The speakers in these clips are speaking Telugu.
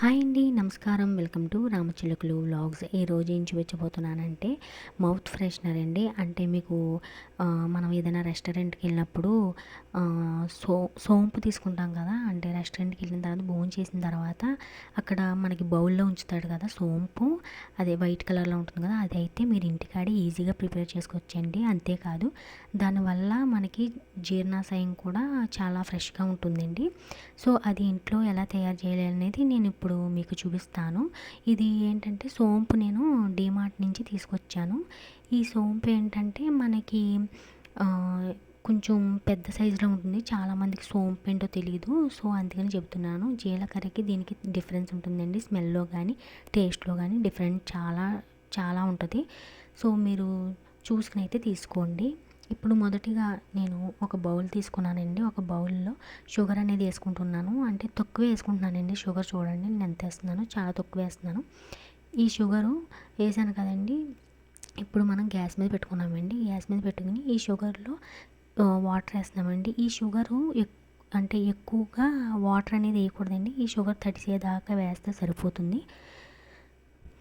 హాయ్ అండి నమస్కారం. Welcome to Ramachilukalu vlogs. ఈరోజు ఏం చూపించబోతున్నానంటే మౌత్ ఫ్రెషనర్ అండి. అంటే మీకు మనం ఏదైనా రెస్టారెంట్కి వెళ్ళినప్పుడు సో సోంపు తీసుకుంటాం కదా. అంటే రెస్టారెంట్కి వెళ్ళిన తర్వాత భోజనం చేసిన తర్వాత అక్కడ మనకి బౌల్లో ఉంచుతాడు కదా సోంపు. అదే వైట్ కలర్లో ఉంటుంది కదా అది అయితే మీరు ఇంటికాడే ఈజీగా ప్రిపేర్ చేసుకోవచ్చండి. అంతేకాదు దానివల్ల మనకి జీర్ణాశయం కూడా చాలా ఫ్రెష్గా ఉంటుందండి. సో అది ఇంట్లో ఎలా తయారు చేయాలి అనేది నేను ఇప్పుడు మీకు చూపిస్తాను. ఇది ఏంటంటే సోంపు నేను డిమార్ట్ నుంచి తీసుకొచ్చాను. ఈ సోంపు ఏంటంటే మనకి కొంచెం పెద్ద సైజులో ఉంటుంది. చాలామందికి సోంపు ఏంటో తెలియదు సో అందుకని చెప్తున్నాను. జీలకర్రకి దీనికి డిఫరెన్స్ ఉంటుందండి. స్మెల్లో కానీ టేస్ట్లో కానీ డిఫరెంట్ చాలా చాలా ఉంటుంది. సో మీరు చూసుకుని అయితే తీసుకోండి. ఇప్పుడు మొదటిగా నేను ఒక బౌల్ తీసుకున్నానండి. ఒక బౌల్లో షుగర్ అనేది వేసుకుంటున్నాను. అంటే తక్కువ వేసుకుంటున్నానండి. షుగర్ చూడండి. నేను ఎంత వేస్తున్నాను చాలా తక్కువ వేస్తున్నాను. ఈ షుగరు వేసాను కదండి. ఇప్పుడు మనం గ్యాస్ మీద పెట్టుకున్నామండి. గ్యాస్ మీద పెట్టుకుని ఈ షుగర్లో వాటర్ వేస్తున్నామండి. ఈ షుగరు ఎక్- అంటే ఎక్కువగా వాటర్ అనేది వేయకూడదండి. ఈ షుగర్ తడిసేదాకా వేస్తే సరిపోతుంది.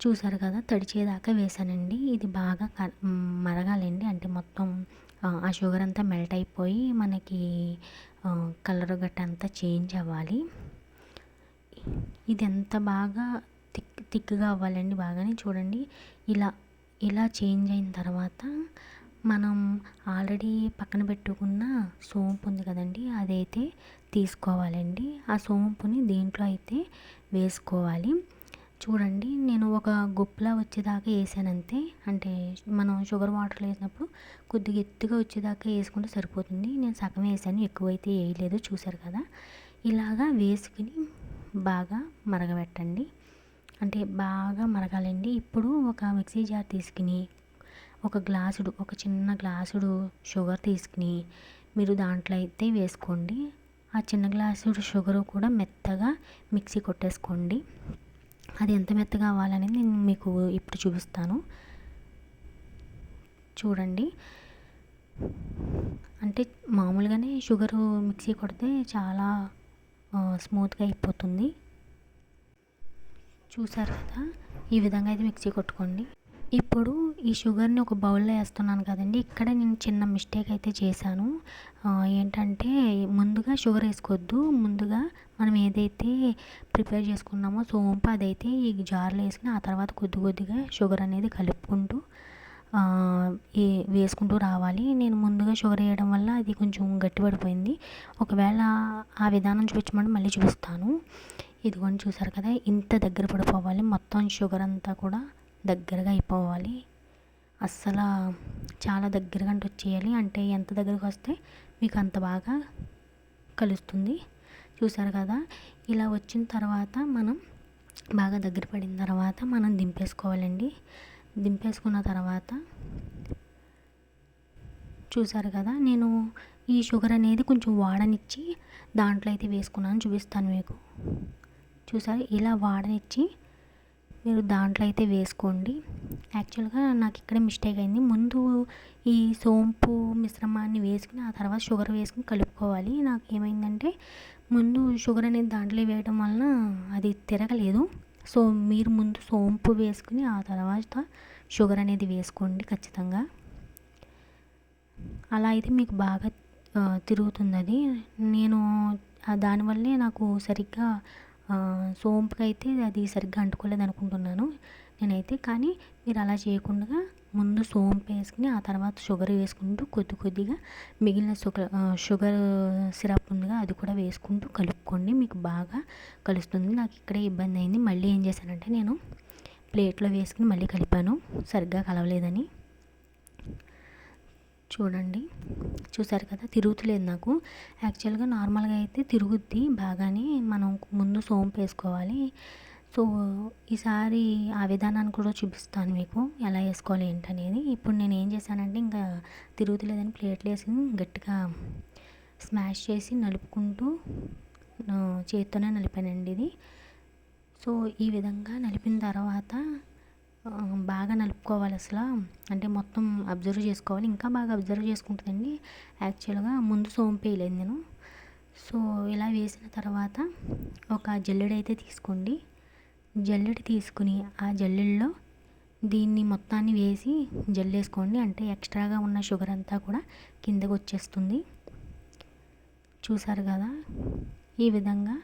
చూసారు కదా తడిచేదాకా వేసానండి. ఇది బాగా క- మరగాలండి. అంటే మొత్తం ఆ, షుగర్ అంతా మెల్ట్ అయిపోయి మనకి కలర్ గట్ట అంతా చేంజ్ అవ్వాలి. ఇది ఎంత బాగా థిక్ థిక్గా అవ్వాలండి బాగానే. చూడండి ఇలా ఇలా చేంజ్ అయిన తర్వాత మనం ఆల్రెడీ పక్కన పెట్టుకున్న సోంపు ఉంది కదండి అదైతే తీసుకోవాలండి. ఆ సోంపుని దీంట్లో అయితే వేసుకోవాలి. చూడండి నేను ఒక గుప్పలా వచ్చేదాకా వేసాను అంతే అంటే మనం షుగర్ వాటర్లో వేసినప్పుడు కొద్దిగా ఎత్తుగా వచ్చేదాకా వేసుకుంటే సరిపోతుంది. నేను సగం వేసాను ఎక్కువైతే వేయలేదు చూసారు కదా. ఇలాగా వేసుకుని బాగా మరగబెట్టండి. అంటే బాగా మరగాలండి. ఇప్పుడు ఒక మిక్సీ జార్ తీసుకుని ఒక గ్లాసుడు ఒక చిన్న గ్లాసుడు షుగర్ తీసుకుని మీరు దాంట్లో అయితే వేసుకోండి. ఆ చిన్న గ్లాసుడు షుగరు కూడా మెత్తగా మిక్సీ కొట్టేసుకోండి. అది ఎంత మెత్తగా అవ్వాలనేది నేను మీకు ఇప్పుడు చూపిస్తాను. చూడండి. అంటే మామూలుగానే షుగర్ మిక్సీ కొడితే చాలా స్మూత్గా అయిపోతుంది. చూసారు కదా? ఈ విధంగా అయితే మిక్సీ కొట్టుకోండి. ఇప్పుడు ఈ షుగర్ని ఒక బౌల్లో వేస్తున్నాను కదండి. ఇక్కడ నేను చిన్న మిస్టేక్ అయితే చేశాను. ఏంటంటే ముందుగా షుగర్ వేసుకోవద్దు. ముందుగా మనం ఏదైతే ప్రిపేర్ చేసుకున్నామో సోంపు అదైతే ఈ జార్లో వేసుకుని ఆ తర్వాత కొద్ది కొద్దిగా షుగర్ అనేది కలుపుకుంటూ వేసుకుంటూ రావాలి. నేను ముందుగా షుగర్ వేయడం వల్ల అది కొంచెం గట్టిపడిపోయింది. ఒకవేళ ఆ విధానం చూపించమని మళ్ళీ చూపిస్తాను. ఇదిగోండి చూసారు కదా ఇంత దగ్గర పడిపోవాలి. మొత్తం షుగర్ అంతా కూడా దగ్గరగా అయిపోవాలి. అస్సలు చాలా దగ్గరగా అంటే వచ్చేయాలి. అంటే ఎంత దగ్గరకు వస్తే మీకు అంత బాగా కలుస్తుంది. చూసారు కదా? ఇలా వచ్చిన తర్వాత మనం బాగా దగ్గర పడిన తర్వాత మనం దింపేసుకోవాలండి. దింపేసుకున్న తర్వాత చూసారు కదా? నేను ఈ షుగర్ అనేది కొంచెం వాడనిచ్చి దాంట్లో అయితే వేసుకున్నాను చూపిస్తాను మీకు. చూసారు? ఇలా వాడనిచ్చి మీరు దాంట్లో అయితే వేసుకోండి. యాక్చువల్గా నాకు ఇక్కడ మిస్టేక్ అయింది. ముందు ఈ సోంపు మిశ్రమాన్ని వేసుకుని ఆ తర్వాత షుగర్ వేసుకుని కలుపుకోవాలి. నాకు ఏమైందంటే ముందు షుగర్ అనేది దాంట్లో వేయడం వలన అది తిరగలేదు. సో మీరు ముందు సోంపు వేసుకుని ఆ తర్వాత షుగర్ అనేది వేసుకోండి ఖచ్చితంగా. అలా అయితే మీకు బాగా తిరుగుతుంది అది. నేను దానివల్లే నాకు సరిగ్గా సోంపుకి అయితే అది సరిగ్గా అంటుకోలేదు అనుకుంటున్నాను నేనైతే. కానీ మీరు అలా చేయకుండా ముందు సోంపు వేసుకుని ఆ తర్వాత షుగర్ వేసుకుంటూ కొద్ది కొద్దిగా మిగిలిన షుగర్ షుగర్ సిరప్ ఉందిగా అది కూడా వేసుకుంటూ కలుపుకోండి. మీకు బాగా కలుస్తుంది. నాకు ఇక్కడే ఇబ్బంది అయింది. మళ్ళీ ఏం చేశానంటే నేను ప్లేట్లో వేసుకుని మళ్ళీ కలిపాను. సరిగ్గా కలవలేదని. చూడండి. చూసారు కదా? తిరుగుతులేదు నాకు. యాక్చువల్గా నార్మల్గా అయితే తిరుగుద్ది. బాగానే మనం ముందు సోంపు వేసుకోవాలి. సో ఈసారి ఆ విధానాన్ని కూడా చూపిస్తాను మీకు. ఎలా వేసుకోవాలి ఏంటనేది. ఇప్పుడు నేను ఏం చేశానంటే ఇంకా తిరుగుతులేదని ప్లేట్లు వేసి గట్టిగా స్మాష్ చేసి నలుపుకుంటూ చేత్తోనే నలిపానండి ఇది. సో ఈ విధంగా నలిపిన తర్వాత బాగా నలుపుకోవాలి అసలు. అంటే మొత్తం అబ్జర్వ్ చేసుకోవాలి. ఇంకా బాగా అబ్జర్వ్ చేసుకుంటుందండి. యాక్చువల్గా ముందు సోంపు వేయలేదు నేను. సో ఇలా వేసిన తర్వాత ఒక జల్లెడ అయితే తీసుకోండి. జల్లెడ తీసుకుని ఆ జల్లెడలో దీన్ని మొత్తాన్ని వేసి జల్లేసుకోండి. అంటే ఎక్స్ట్రాగా ఉన్న షుగర్ అంతా కూడా కిందకు వచ్చేస్తుంది చూసారు కదా? ఈ విధంగా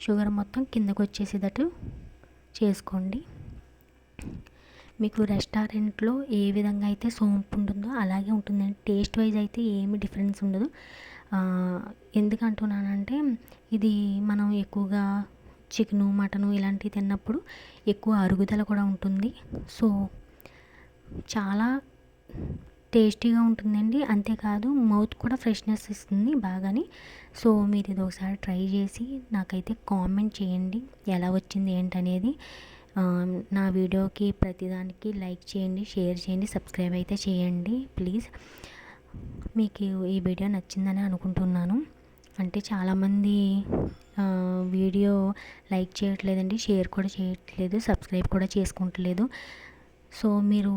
షుగర్ మొత్తం కిందకు వచ్చేసేటట్టు చేసుకోండి. మీకు రెస్టారెంట్లో ఏ విధంగా అయితే సోంపు ఉంటుందో అలాగే ఉంటుందండి. టేస్ట్ వైజ్ అయితే ఏమి డిఫరెన్స్ ఉండదు. ఎందుకంటున్నానంటే ఇది మనం ఎక్కువగా చికెను మటను ఇలాంటివి తిన్నప్పుడు ఎక్కువ అరుగుదల కూడా ఉంటుంది. సో చాలా టేస్టీగా ఉంటుందండి. అంతేకాదు మౌత్ కూడా ఫ్రెష్నెస్ ఇస్తుంది బాగాని. సో మీరు ఇది ఒకసారి ట్రై చేసి నాకైతే కామెంట్ చేయండి. ఎలా వచ్చింది ఏంటనేది. నా వీడియోకి ప్రతిదానికి లైక్ చేయండి షేర్ చేయండి సబ్స్క్రైబ్ అయితే చేయండి ప్లీజ్. మీకు ఈ వీడియో నచ్చిందని అనుకుంటున్నాను. అంటే చాలామంది వీడియో లైక్ చేయట్లేదండి షేర్ కూడా చేయట్లేదు సబ్స్క్రైబ్ కూడా చేసుకుంటలేదు. సో మీరు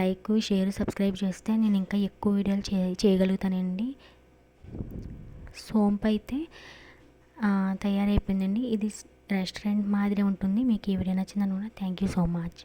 లైక్ షేర్ సబ్స్క్రైబ్ చేస్తే నేను ఇంకా ఎక్కువ వీడియోలు చే చేయగలుగుతానండి. సోంపు అయితే తయారైపోయిందండి. ఇది రెస్టారెంట్ మాదిరి ఉంటుంది. మీకు ఈ వీడియో నచ్చిందని కూడా థ్యాంక్ యూ సో మచ్.